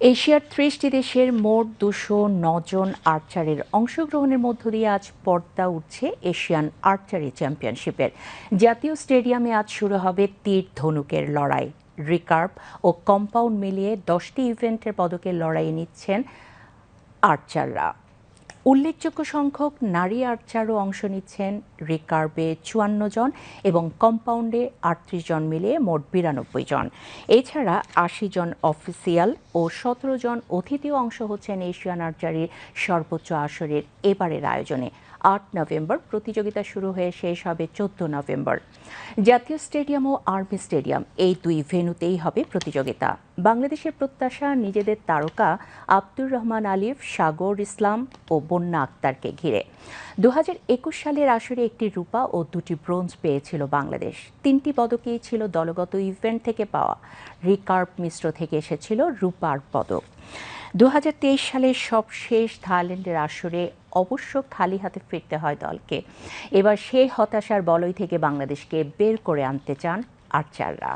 এশিয়ার ত্রিশটি দেশের মোট দুশো নজন আর্চারের অংশগ্রহণের মধ্য দিয়ে আজ পর্দা উঠছে এশিয়ান আর্চারি চ্যাম্পিয়নশিপের। জাতীয় স্টেডিয়ামে আজ শুরু হবে তীর ধনুকের লড়াই। রিকার্ভ ও কম্পাউন্ড মিলিয়ে দশটি ইভেন্টের পদকের লড়াই নিচ্ছেন আর্চাররা। উল্লেখযোগ্য সংখ্যক নারী আর্চারও অংশ নিচ্ছেন। রিকার্ভে চুয়ান্ন জন এবং কম্পাউন্ডে আটত্রিশ জন মিলিয়ে মোট বিরানব্বই জন। এছাড়া আশি জন অফিসিয়াল ও সতেরো জন অতিথিও অংশ হচ্ছেন এশিয়ান আর্চারির সর্বোচ্চ আসরের এবারের আয়োজনে। আট নভেম্বর প্রতিযোগিতা শুরু হয়ে শেষ হবে চোদ্দ নভেম্বর। জাতীয় স্টেডিয়াম ও আর্মি স্টেডিয়াম এই দুই ভেন্যুতেই হবে প্রতিযোগিতা। বাংলাদেশের প্রত্যাশা, নিজেদের তারকা আব্দুর রহমান আলিফ, সাগর ইসলাম ও বন্যা আক্তারকে ঘিরে। দু হাজার একুশ সালের আসরে একটি রূপা ও দুটি ব্রোঞ্জ পেয়েছিল বাংলাদেশ। তিনটি পদকই ছিল দলগত ইভেন্ট থেকে পাওয়া। রিকার্ভ মিশ্র থেকে এসেছিল রূপার পদক। দু হাজার তেইশ সালের সবশেষ থাইল্যান্ডের আসরে অবশ্য খালি হাতে ফিরতে হয় দলকে। এবার সেই হতাশার বলয় থেকে বাংলাদেশকে বের করে আনতে চান আর্চাররা।